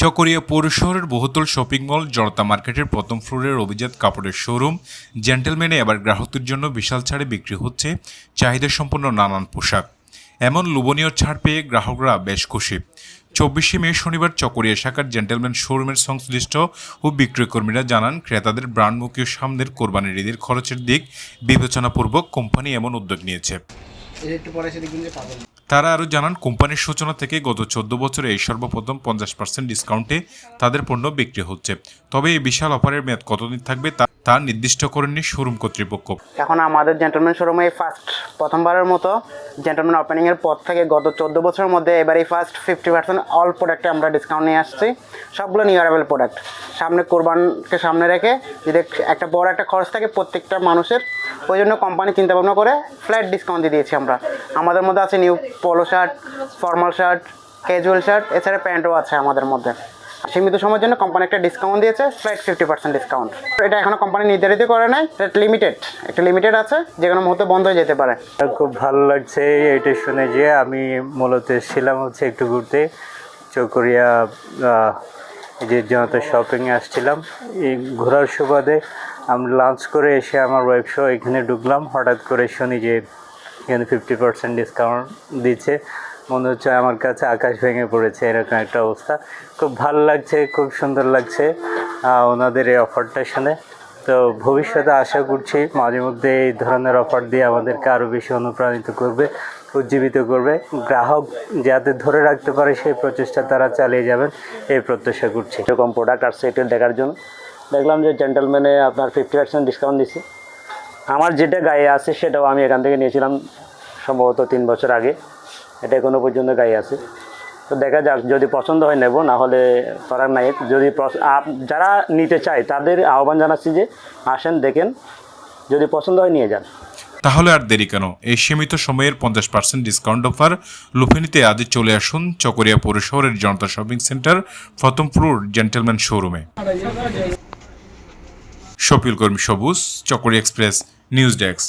চকরিয়া পৌর শহরের বহুতল শপিং মল জনতা মার্কেটের প্রথম ফ্লোরের অভিজাত কাপড়ের শোরুম জেন্টেলম্যানে এবার গ্রাহকদের জন্য বিশাল ছাড়ে বিক্রি হচ্ছে চাহিদা সম্পন্ন নানান পোশাক। এমন লোভনীয় ছাড় পেয়ে গ্রাহকরা বেশ খুশি। চব্বিশে মে শনিবার চকরিয়া শাখার জেন্টেলম্যান শোরুমের সংশ্লিষ্ট ও বিক্রয়কর্মীরা জানান, ক্রেতাদের ব্রান্ডমুখী সামনের কোরবানির ঈদের খরচের দিক বিবেচনাপূর্বক কোম্পানি এমন উদ্যোগ নিয়েছে। তারা আরও জানান, কোম্পানির সূচনা থেকে গত চোদ্দ বছরে এই সর্বপ্রথম পঞ্চাশ পার্সেন্ট ডিসকাউন্টে তাদের পণ্য বিক্রি হচ্ছে। তবে এই বিশাল অফারের মেয়াদ কতদিন থাকবে তা তা নির্দিষ্ট করেননি শোরুম কর্তৃপক্ষ। এখন আমাদের জেন্টলম্যান শোরুমে ফার্স্ট প্রথমবারের মতো জেন্টলম্যান ওপেনিংয়ের পর থেকে গত চোদ্দ বছরের মধ্যে এবারই ফার্স্ট ফিফটি পার্সেন্ট অল প্রোডাক্টে আমরা ডিসকাউন্ট নিয়ে আসছি। সবগুলো নিয়ারেবল প্রোডাক্ট সামনে কোরবানকে সামনে রেখে যদি একটা বড় একটা খরচ থাকে প্রত্যেকটা মানুষের, ওই জন্য কোম্পানি চিন্তা ভাবনা করে ফ্ল্যাট ডিসকাউন্ট দিয়ে দিয়েছি আমরা। আমাদের মধ্যে আছে new polo shirt formal shirt casual shirt এছাড়া প্যান্টও আছে আমাদের মধ্যে। সীমিত সময়ের জন্য কোম্পানি একটা ডিসকাউন্ট দিয়েছে ফ্ল্যাট ফিফটি পার্সেন্ট ডিসকাউন্ট এটা এখনও কোম্পানি নির্ধারিত করে নাই এটা লিমিটেড একটা লিমিটেড আছে যে কোনো মুহূর্তে বন্ধ হয়ে যেতে পারে। খুব ভালো লাগছে এটা শুনে যে আমি মূলত এসেছিলাম হচ্ছে একটু ঘুরতে, চকরিয়া যে জনতা শপিংয়ে আসছিলাম। এই ঘোরার সুবাদে আমি লাঞ্চ করে এসে আমার ওয়েবশো এখানে ঢুকলাম। হঠাৎ করে শুনি যে এখানে ফিফটি পার্সেন্ট ডিসকাউন্ট দিচ্ছে। মনে হচ্ছে আমার কাছে আকাশ ভেঙে পড়েছে, এরকম একটা অবস্থা। খুব ভালো লাগছে, খুব সুন্দর লাগছে ওনাদের এই অফারটা শুনে। তো ভবিষ্যতে আশা করছি মাঝে মধ্যে এই ধরনের অফার দিয়ে আমাদেরকে আরও বেশি অনুপ্রাণিত করবে, উজ্জীবিত করবে। গ্রাহক যাতে ধরে রাখতে পারে সেই প্রচেষ্টা তারা চালিয়ে যাবেন, এই প্রত্যাশা করছি। এরকম প্রোডাক্ট আসছে এটা দেখার জন্য দেখলাম যে জেন্টেলম্যানে আপনার ফিফটি পার্সেন্ট ডিসকাউন্ট দিচ্ছে। আমার যেটা গায়ে আছে সেটাও আমি এখান থেকে নিয়েছিলাম, সম্ভবত তিন বছর আগে। এটা এখনও পর্যন্ত গায়ে আছে। তো দেখা যাক, যদি পছন্দ হয় নেব, না হলে করার নাই যদি যারা নিতে চায়, তাদের আহ্বান জানাচ্ছি যে আসেন, দেখেন, যদি পছন্দ হয় নিয়ে যান। তাহলে আর দেরি কেন? এই সীমিত সময়ের পঞ্চাশ পার্সেন্ট ডিসকাউন্ট অফার লুফে নিতে আজই চলে আসুন চকরিয়া পৌর শহরের Janata shopping centre floor gentleman শোরুমে শপিল কর্মী সবুজ, চকরিয়া এক্সপ্রেস, নিউজ ডেস্ক।